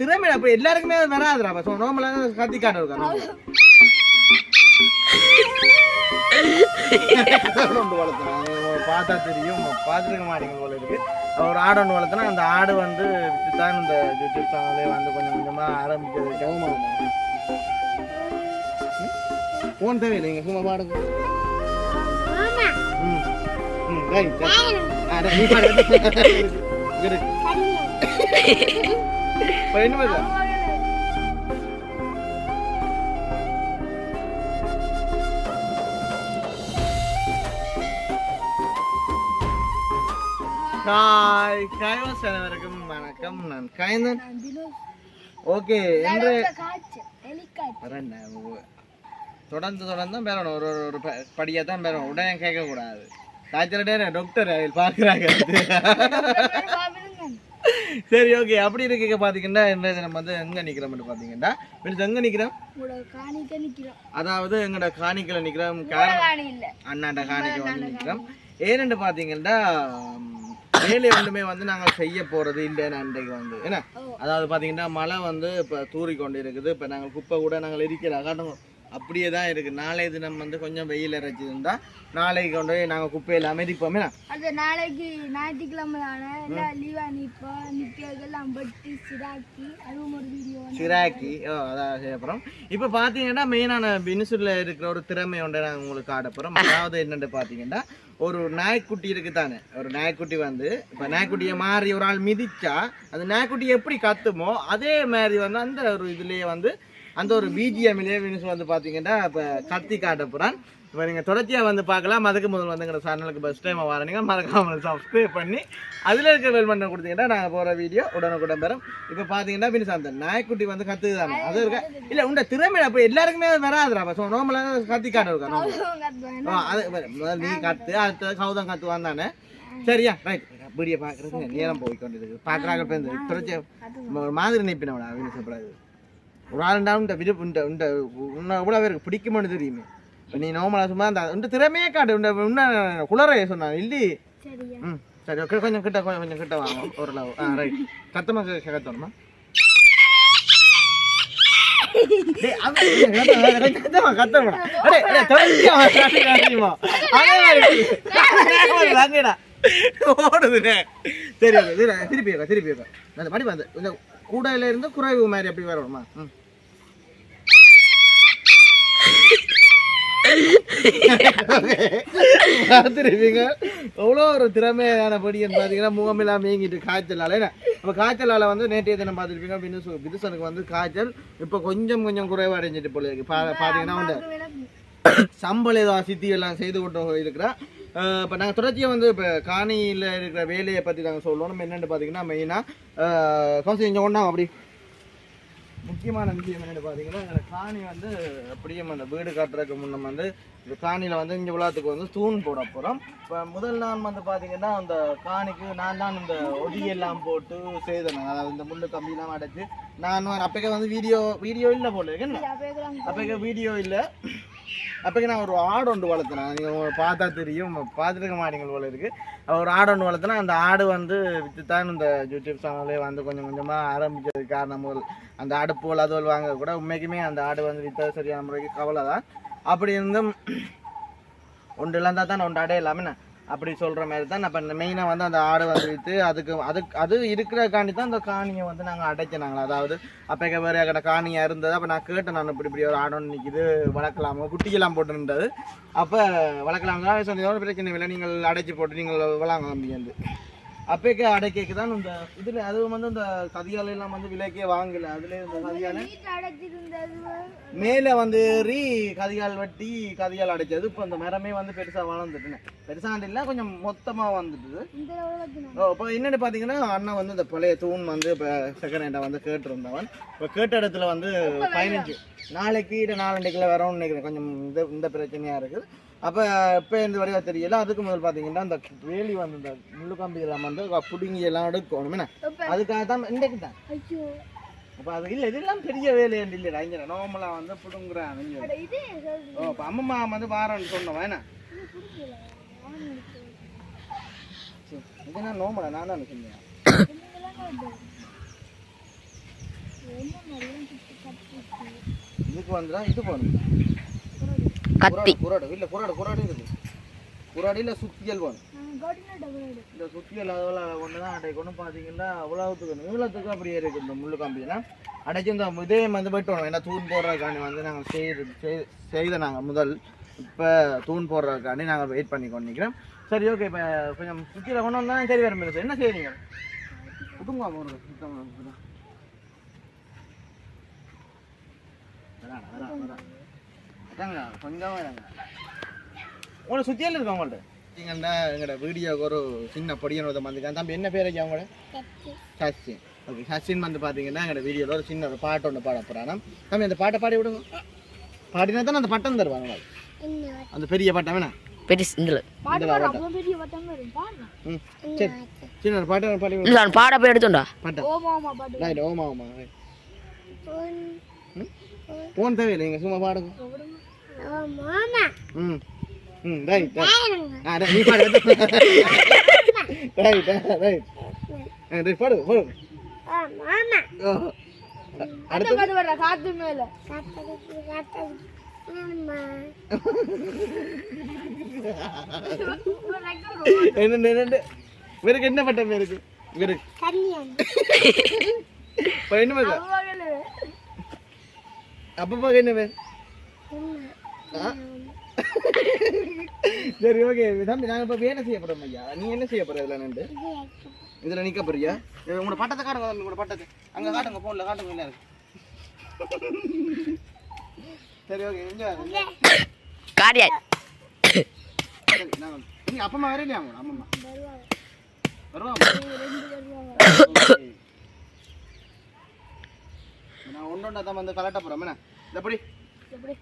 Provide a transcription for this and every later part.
திறமை அப்ப எல்லாருக்குமே அது வராதுடா. அப்ப நோமலா கத்தி காட்ட இருக்கா ஒன்று வளர்த்துனா பார்த்தா தெரியும். பார்த்துருக்க மாட்டீங்க போல இருக்கு. ஒரு ஆடு ஒன்று வளர்த்துனா அந்த ஆடு வந்து தான் இந்த யூடியூப் சேனலே வந்து கொஞ்சம் கொஞ்சமா ஆரம்பிக்கிறது கவனமாக ஃபோன் தேவையில்லை. நீங்கள் சும்மா பாடுங்க ம். ம் ரைட் ஆ நீ பாடு என்ன பண்ணுற ஹாய் கைவாஸ் அனைவருக்கும் வணக்கம். நான் கைந்தன் ஓகே ஓ- தொடர்ந்து தொடர்ந்து தான் பெறணும் ஒரு ஒரு- ஒரு படியாக தான் பெறணும் உடனே கேட்கக்கூடாது. காய்ச்சல் டாக்டர் அதில் பார்க்குறாங்க. சரி ஓகே அப்படி இருக்க பார்த்தீங்கன்னா என்ன நம்ம வந்து எங்கே நிற்கிறோம்னு பார்த்தீங்கன்னா மீன்ஸ் எங்கே நிற்கிறோம் அதாவது எங்களோட காணிக்கல நிற்கிறோம் அண்ணாண்ட காணிக்க வந்து நிற்கிறோம் ஏனென்று பார்த்தீங்கன்னா ம், வேலை ஒன்றுமே வந்து நாங்கள் செய்ய போகிறது இல்லைன்னு அன்றைக்கு வந்து. என்ன? அதாவது பார்த்தீங்கன்னா மழை வந்து இப்போ தூறி கொண்டு இருக்குது. இப்போ நாங்கள் குப்பை கூட நாங்கள் இருக்கிற காட்டுங்க அப்படியே தான் இருக்குது நாளைய தினம் வந்து கொஞ்சம் வெயில் இறைச்சிருந்தா நாளைக்கு கொண்டு போய் நாங்கள் குப்பையில் அமைதிப்போம் அது நாளைக்கு ஞாயிற்றுக்கிழமை லீவா நிற்போம் நிற்கிறதெல்லாம் சிராக்கி அதுவும் ஒரு வீடியோ சிராக்கி. ஓ அதான் செய்யப்புறம் இப்போ பார்த்தீங்கன்னா மெயினான பினிசுல இருக்கிற ஒரு திறமை ஒன்றை நாங்கள் உங்களுக்கு காட்டப்புறோம் அதாவது என்னென்னு பார்த்தீங்கன்னா ஒரு நாய்க்குட்டி இருக்கு தானே ஒரு நாய்க்குட்டி வந்து இப்போ நாய்க்குட்டியை மாறி ஒரு ஆள் மிதிச்சா அந்த நாய்க்குட்டி எப்படி கத்துமோ அதே மாதிரி வந்து அந்த ஒரு இதுலேயே வந்து அந்த ஒரு பிஜிஎம்லேயே வினிசு வந்து பார்த்தீங்கன்னா இப்போ கத்தி காட்ட போகிறான் இப்போ நீங்கள் தொடர்ச்சியாக வந்து பார்க்கலாம். அதுக்கு முதல் வந்து எங்கள் சேனலுக்கு ஃபஸ்ட் டைம் வரீங்க மறக்காமல் சப்ஸ்கிரைப் பண்ணி அதில் இருக்க வெல் பண்ண கொடுத்தீங்கன்னா நாங்கள் போகிற வீடியோ உடனுக்குடன் பெறும் இப்போ பார்த்தீங்கன்னா பின்ஸ் அந்த நாய்க்குட்டி வந்து கத்துது தானே அது இருக்க? இல்லை உண்ட திறமை அப்போ எல்லாருக்குமே அது வராதுடா. அப்போ நோம்பலாக கத்தி காட்ட இருக்கா அது பாரு, முதல்ல நீ கத்து அடுத்த கௌதம் கத்துவான் தானே? சரியா? ரைட் வீடியோ பார்க்குறது நேரம் போய் கொண்டிருக்கு பார்க்குறாங்க இப்போ இந்த தொடர்ச்சி ஒரு மாதிரி நிப்பினவனா அப்படின்னு சொல்லக்கூடாது ஒரு ஆளுண்டா உண்ட விருப்பு உண்ட உண்ட உன்னை எவ்வளோ பேருக்கு பிடிக்குமான்னு தெரியுமே. இப்போ நீ நோமலா சும்மா அந்த உண்ட திறமையே காட்டு உண்ட உன்ன குளறைய சொன்னான் இல்லி ம் சரி ஓகே கொஞ்சம் கிட்ட கொஞ்சம் கொஞ்சம் கிட்ட வாங்க ஓரளவு. ஆ ரைட் கத்தமா கத்தணுமா. சரி சரி, திருப்பி திருப்பி அந்த மடி வந்து இந்த கூடையில இருந்து குறைவு மாதிரி அப்படி வரணுமா? ம். பார்த்துருப்பீங்க? எவ்வளோ ஒரு திறமையான படின்னு பார்த்தீங்கன்னா முகமெல்லாம் மேங்கிட்டு காய்ச்சலால. என்ன? அப்போ காய்ச்சலால வந்து நேற்றைய தினம் பார்த்துருப்பீங்க பினுசு பிதுசனுக்கு வந்து காய்ச்சல் இப்போ கொஞ்சம் கொஞ்சம் குறைவா அடைஞ்சிட்டு போல இருக்கு. பா பார்த்தீங்கன்னா வந்து சம்பளம் ஏதோ சித்தி எல்லாம் செய்து கொண்டு இருக்கிறா இப்போ நாங்கள் தொடர்ச்சியாக வந்து இப்போ காணியில் இருக்கிற வேலையை பற்றி நாங்கள் சொல்லுவோம். நம்ம என்னென்னு பார்த்தீங்கன்னா மெயினாக கொஞ்சம் இங்கே ஒன்றா அப்படி. முக்கியமான விஷயம் என்னென்னு பார்த்தீங்கன்னா எங்களை காணி வந்து அப்படியே அந்த வீடு கட்டுறதுக்கு முன்ன வந்து இந்த காணியில் வந்து இங்கே விழாத்துக்கு வந்து தூண் போட போகிறோம் இப்போ முதல் நாள் வந்து பார்த்தீங்கன்னா அந்த காணிக்கு நான் தான் இந்த ஒடியெல்லாம் போட்டு செய்தேன். அதாவது இந்த முள்ளு கம்பிலாம் அடைச்சு நான் அப்போக்கே வந்து வீடியோ வீடியோ இல்லை போல இருக்கு என்ன அப்போக்கே வீடியோ இல்லை. அப்போக்கு நான் ஒரு ஆடு ஒன்று வளர்த்துனேன் நீங்கள் பார்த்தா தெரியும். பார்த்துருக்க மாட்டீங்க போல இருக்குது ஒரு ஆடு ஒன்று வளர்த்துனா அந்த ஆடு வந்து விற்று தான் இந்த யூடியூப் சேனலே வந்து கொஞ்சம் கொஞ்சமாக ஆரம்பிச்சதுக்கு காரணம் அந்த ஆடு போல் அதுவல் வாங்க கூட உண்மைக்குமே அந்த ஆடு வந்து விற்றது சரியான முறைக்கு கவலை தான் அப்படி இருந்தும் ஒன்று இல்லாந்தால் தான் ஒன்று அடையலாமே. என்ன? அப்படி சொல்கிற மாதிரி தான் அப்போ மெயினாக வந்து அந்த ஆடு வந்து விற்று அதுக்கு அதுக்கு அது இருக்கிறக்காண்டி தான் அந்த காணியை வந்து நாங்கள் அடைச்சினாங்களா அதாவது அப்போ வேறு கடை காணியாக இருந்தது அப்போ நான் கேட்டேன் நான் இப்படி இப்படி ஒரு ஆடோன்னு நிற்கிது வளர்க்கலாமோ? குட்டிக்கெல்லாம் போட்டுருந்தது. அப்போ வளர்க்கலாம் தான் சொன்னதோட பிரச்சனை இல்லை நீங்கள் அடைச்சி போட்டு நீங்கள் வளாங்க வந்து. அப்போக்கே அடைக்கைக்கு தான் இந்த இதில் அதுவும் வந்து இந்த எல்லாம் வந்து விலைக்கே வாங்கல. அதுல இந்த அடைச்சிருந்தது. மேலே வந்து ஏறி கதிகால் வெட்டி கதிகால் அடைச்சது. இப்போ இந்த மரமே வந்து பெருசாக வளர்ந்துட்டுன்னு பெருசாக இல்லை கொஞ்சம் உலகத்தின ஓ இப்போ என்னென்னு பார்த்தீங்கன்னா அண்ணன் வந்து இந்த பழைய தூண் வந்து இப்போ செகண்ட் ஹேண்டை வந்து கேட்டிருந்தவன். இப்போ கேட்ட இடத்துல வந்து பதினஞ்சு. நாளைக்கு இல்லை நாலண்டைக்குள்ள வரோம்னு நினைக்கிறேன். கொஞ்சம் இந்த இந்த பிரச்சனையாக இருக்குது. அப்போ இப்போ இந்த வரையா தெரியல. அதுக்கு முதல் பார்த்தீங்கன்னா இந்த வேலி வந்து இந்த முள்ளு கம்பி எல்லாம் வந்து பிடுங்கி எல்லாம் எடுக்கணும். என்ன? அதுக்காக தான் இன்றைக்கு தான். அப்போ அது இல்லை இதெல்லாம் பெரிய வேலை இல்லைடா. இங்கே நார்மலாக வந்து பிடுங்குறான் ஓ இப்போ அம்மம்மா வந்து வாரன்னு சொன்னவன் என்ன? சரி, இது நான் தானே சொன்னேன். இதுக்கு வந்துடா இது போகணும் கத்தி குராடு இல்லை குராடு குராடு இருக்குது. குராடு இல்லை சுத்தியல் போகணும் இந்த சுத்தியல் அதெல்லாம் ஒன்று தான் அடை கொண்டு பார்த்தீங்கன்னா அவ்வளோத்துக்கு நீளத்துக்கு அப்படியே இருக்குது இந்த முள்ளு கம்பிலாம் அடைச்சி இந்த இதே வந்து போயிட்டோம் ஏன்னா தூண் போடுறதுக்காண்டி வந்து நாங்கள் செய்து செய்- செய்த நாங்கள் முதல். இப்போ தூண் போடுறதுக்காண்டி நாங்கள் வெயிட் பண்ணி கொண்டு நிற்கிறோம் சரி ஓகே இப்போ கொஞ்சம் சுத்தியில் கொண்டு வந்தால் சரி வரும். சார் என்ன செய்றீங்க? குடும்பமா போடுறது. சுத்தமாக கொஞ்சம் வராங்க. உங்களை சுத்தியல் இருக்கு அவங்கள்ட்ட நீங்கள்டா எங்களோட வீடியோக்கு ஒரு சின்ன பொடியன் ஒருத்தன் வந்துருக்கான். தம்பி என்ன பேர் ஐயா அவங்களோட சச்சின். ஓகே சச்சின் வந்து பார்த்தீங்கன்னா எங்களோட வீடியோவில் ஒரு சின்ன ஒரு பாட்டு ஒன்று பாட போகிறானா தம்பி அந்த பாட்டை பாடி விடுங்க. பாடினா தானே அந்த பட்டம் தருவாங்க அந்த பெரிய பட்டம் வேணா? பாடு போய் எடுத்துண்டா பாட்டை. ஓமா ஓமா ஃபோன் தேவையில்லை நீங்கள் சும்மா பாடுங்க. ரைட் நீ பாடு ரைட் ரைட் ரைட் பாடு பாடு. மாமா. ஓ. அடுத்த பாட்டு பாடுறா காத்து மேல. என்ன என்ன இவருக்கு என்ன பட்டம் இருக்கு இவருக்கு என்ன பேர் அப்பப்பா என்ன பேர்? சரி ஓகே தம்பி நாங்கள் இப்போ வேலை செய்ய போகிறோம் ஐயா? நீ என்ன செய்ய போகிற இதில் நின்று? இதில் நிற்க போறியா? உங்களோட பட்டத்தை காட்டுங்க தம்பி, உங்களோட பட்டத்தை. அங்கே காட்டுங்க ஃபோனில் காட்டுங்க என்ன இருக்கு. சரி ஓகே காரியா? சரி நீங்கள் அப்பம்மா வரலையா அவங்க அம்மம்மா வருவாங்க. நான் ஒன்று ஒன்றா தான் வந்து கலட்ட போகிறோம் என்ன? எப்படி எப்படி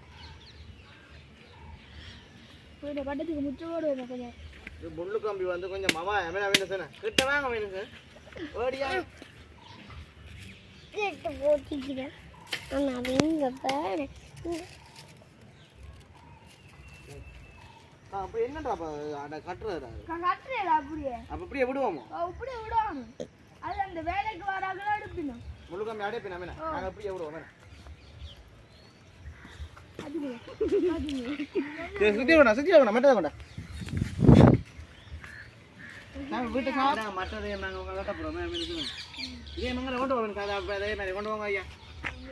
இந்த பட்டத்துக்கு முச்சோடு வரும் கொஞ்சம். இது முள்ளு கம்பி வந்து கொஞ்சம் மவா வேணா வேணும் சார் கிட்ட வாங்க சார் ஓடியா. கேட்டு போட்டிக்கிறேன் ஆனால் இங்கே பாரு. அப்போ என்னடா அப்போ அட கட்டுறதா கட்டுறேன் அப்படியே. அப்போ அப்படியே விடுவோமோ? அப்படியே விடுவாங்க அது அந்த வேலைக்கு வராங்களோ எடுப்பினோம். முள்ளு கம்பி அடையே பின்னா வேணா நாங்கள் அப்படியே விடுவோம் வேணா சுத்தி அதுவே வேணா சுற்றி வேணா மட்டதை கொண்டா நாங்கள் வீட்டு சாப்பிட நாங்கள் உங்களை கட்ட போகிறோம் இதே மங்களை கொண்டு போவேன் கதை அப்போ அதே மாதிரி கொண்டு வாங்க ஐயா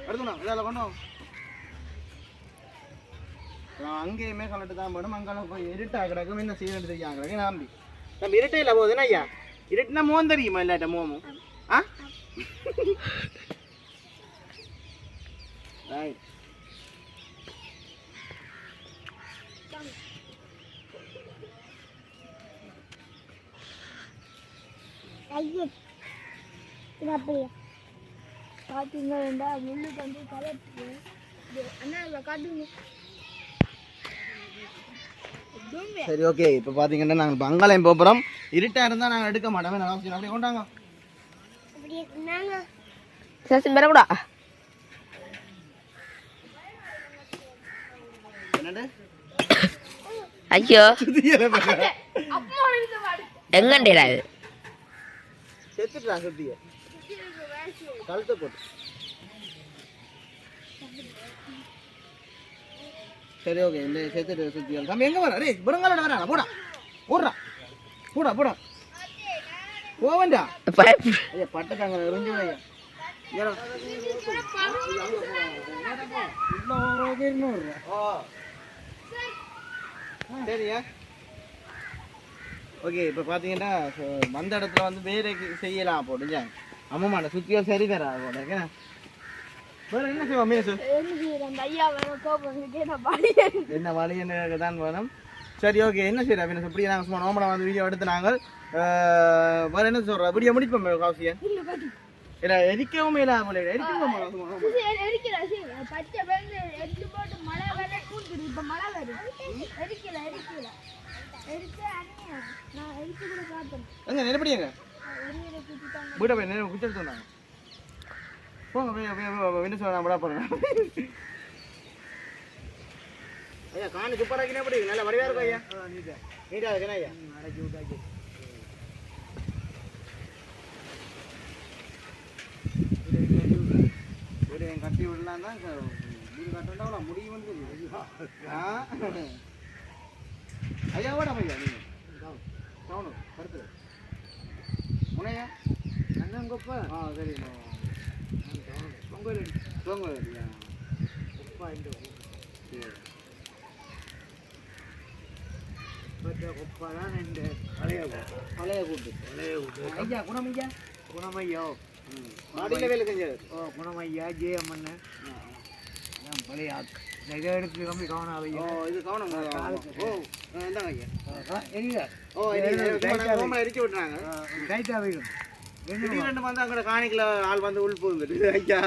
எடுக்கணும் இதில் கொண்டு வாங்க நான் அங்கேயுமே கலட்டு தான் போடும் அங்கே போய் இருட்டாக கிடக்கும் என்ன செய்ய வேண்டியது ஐயா கிடக்கு நம்பி நம்ம இருட்டே இல்லை போகுதுன்னா ஐயா இருட்டுனா மோன் தெரியுமா இல்லாட்ட மோமும் ஆ ரைட் ஐயோ. இது அப்படியே. பார்த்தீங்கன்னா முள்ளு வந்து கலட்டு அண்ணா இதை காட்டுங்க. சரி ஓகே இப்போ பார்த்தீங்கன்னா நாங்கள் பங்காலயம் போகிறோம் இருட்டாக இருந்தால் நாங்கள் எடுக்க மாட்டோம். நான் அப்படியே கொண்டாங்க. அப்படியே நாங்கள் சசி பெறக்கூடா ஐயோ. எங்கண்டேடா இது? செத்துட்டா சுத்திய கழுத்தை போட்டு. சரி ஓகே இந்த செத்துட்டு சுத்தி தம்பி எங்க வர ரே புறங்காலோட வரா போடா. போடுறா. போடா போடா. போவண்டா. ஐயா பட்டத்தாங்க எரிஞ்சு ஐயா சரியா? ஓகே இப்போ பார்த்தீங்கன்னா வந்த இடத்துல வந்து வேற செய்யலாம் போட்டுங்க அம்மாண்ட சுத்தியல் சரி தரா போட்டு வேற என்ன செய்வோம் மீசு என்ன வழி என்ன தான் வேணும். சரி ஓகே என்ன செய்யறா மீனஸ் இப்படி நாங்கள் சும்மா நோம்பலாம் வந்து வீடியோ எடுத்து நாங்கள் வேற என்ன சொல்கிறோம் வீடியோ முடிப்போம் காசியன் இல்ல எரிக்கவும் இல்லை போல எரிக்கவும் நான் எங்க நெருப்படி எங்க? வீட்டை போய் நேரம் வந்தாங்க. போங்க போய் என்ன சொல்ல விட போகிறேன் ஐயா காணி சூப்பராக எப்படி நல்ல வடிவாக இருக்கும் ஐயா. நீட்டாக இருக்குண்ணா ஐயா. அடக்கி விட்டாக்கி எல்லாம் தான் க- வீடு கட்டண்டா முடியும் வந்து ஆ? ஐயா வாடா ஐயா நீங்க. டவுனு கருத்து முனையா அண்ணங்கப்பா ஆ சரி பொங்கல் தூங்க இல்லையா உப்பா இந்த சரி உப்பா தான் இந்த பழைய பழைய கூட்டு பழைய வீடு ஐயா குணம் ஐயா குணமையோ செஞ்சது ஓ குணமையா ஜெயம்மன் பழைய ஆக்கு எடுத்து கம்மி கவனம் ஓ வையா இது கவனம் ஓ இந்தாங்க ஐயா ஓ இது ரோமில் இறக்கி விட்டுறாங்க கைட்டா வைக்கும் ரெண்டு வந்து அங்கே காணிக்கல ஆள் வந்து உள் போகுது ஐயா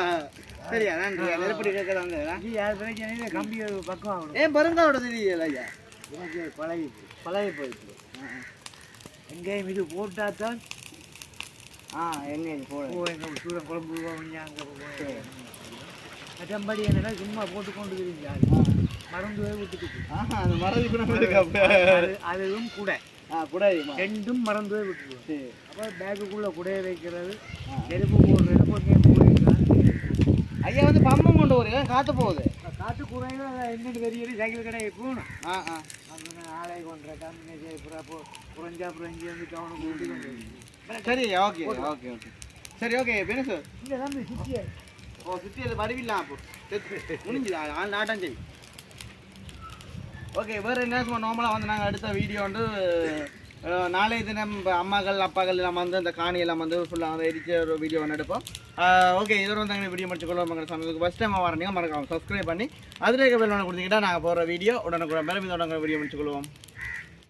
சரியா நன்றி இது யார் பிரச்சனை கம்பி பக்கம் ஆகணும் ஏன் பருங்காவோட தெரியல ஐயா எனக்கு பழகி போயிடுச்சு எங்கேயும் இது போட்டா தான் ஆ எங்க போட ஓ எங்க சூரன் குழம்பு அங்கே போவோம் மற்றபடி என்னன்னா சும்மா போட்டு கொண்டு தெரிஞ்சாங்க மறந்து ஆஹா அந்த அப்ப அது அதுவும் கூட. ரெண்டும் மறந்து சரி. அப்போ பேக்குக்குள்ளே குடைய வைக்கிறது போடுறது கொஞ்சம் போயிருக்கலாம் ஐயா வந்து பம்பம் கொண்டு வருங்க காத்து போகுது? காட்டு குறையில என்னென்னு தெரியுது சைக்கிள் கடையை போகணும். ஆ ஆ. அந்த ஆலை கொண்ட கம்பெனி அப்போ குறைஞ்சா புரஞ்சி வந்து டவுனுக்கு கூட்டி கொண்டு வருது. சரி ஓகே ஓகே ஓகே. சரி ஓகே தம்பி சுத்தியா ஓ சுற்றி அது வடிவில்லாம் அப்போ முடிஞ்சு ஆள் நாட்டம் செய் ஓகே வேறு என்ன சும்மா நார்மலாக வந்து நாங்கள் அடுத்த வீடியோ வந்து நாளைய தினம் அம்மாக்கள் அப்பாக்கள் எல்லாம் வந்து அந்த காணி எல்லாம் வந்து ஃபுல்லாக வந்து எரிச்ச ஒரு வீடியோ ஒன்று எடுப்போம் ஓகே இதோட வந்து எங்களுக்கு வீடியோ முடிச்சுக்கொள்ளும் உங்கள் சேனலுக்கு ஃபஸ்ட் டைம் வரீங்க மறக்காம சப்ஸ்கிரைப் பண்ணி அதில் இருக்க ஒன்று கொடுத்தீங்கன்னா நாங்கள் போகிற வீடியோ உடனுக்குடன் மேலே இதோட வீடியோ முடிச்சுக்கொள்வோம்